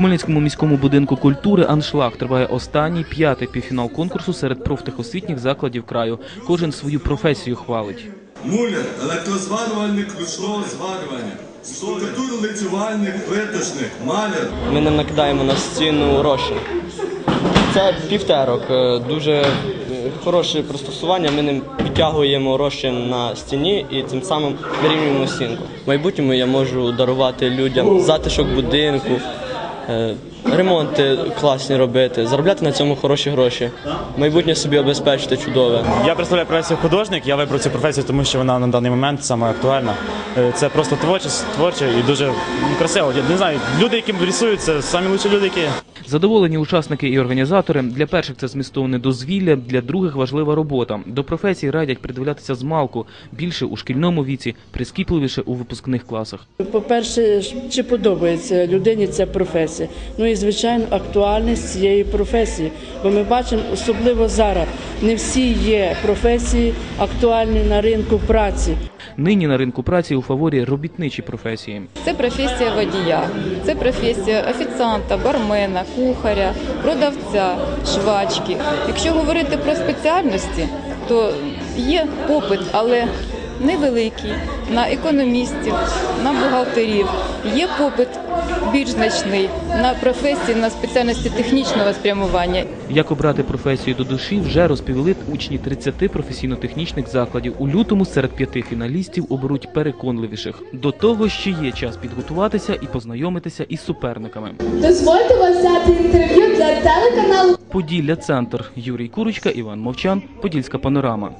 Хмельницькому міському будинку культури «Аншлаг» триває останній п'ятий півфінал конкурсу серед профтехосвітніх закладів краю. Кожен свою професію хвалить. Муляр, електрозварювальник ручного зварювання, штукатур лицювальник, плиточник, маляр. Ми не накидаємо на стіну розчин. Це півтерок, е, дуже е, хороше пристосування. Ми ним підтягуємо розчин на стіні і цим самим вирівнюємо стінку. В майбутньому я можу дарувати людям затишок будинку, uh, ремонти класні робити, заробляти на цьому хороші гроші, майбутнє собі обезпечити чудове. Я представляю професію художник. Я вибрав цю професію, тому що вона на даний момент саме актуальна. Е, Це просто творче, творче і дуже красиво. Я не знаю, люди, які рисують, це самі лучші люди, які. Задоволені учасники і організатори. Для перших це змістовне дозвілля, для других важлива робота. До професії радять придивлятися з малку, більше у шкільному віці, прискіпливіше у випускних класах. По-перше, чи подобається людині ця професія? Ну і звичайно, актуальність цієї професії. Бо ми бачимо, особливо зараз, не всі є професії актуальні на ринку праці. Нині на ринку праці у фаворі робітничі професії. Це професія водія, це професія офіціанта, бармена, кухаря, продавця, швачки. Якщо говорити про спеціальності, то є попит, але невеликий на економістів, на бухгалтерів. Є попит більш значний на професії, на спеціальності технічного спрямування. Як обрати професію до душі, вже розповіли учні 30 професійно-технічних закладів. У лютому серед п'яти фіналістів оберуть переконливіших. До того ще є час підготуватися і познайомитися із суперниками. Дозвольте вас взяти інтерв'ю для телеканалу Поділля Центр. Юрій Курочка, Іван Мовчан, Подільська панорама.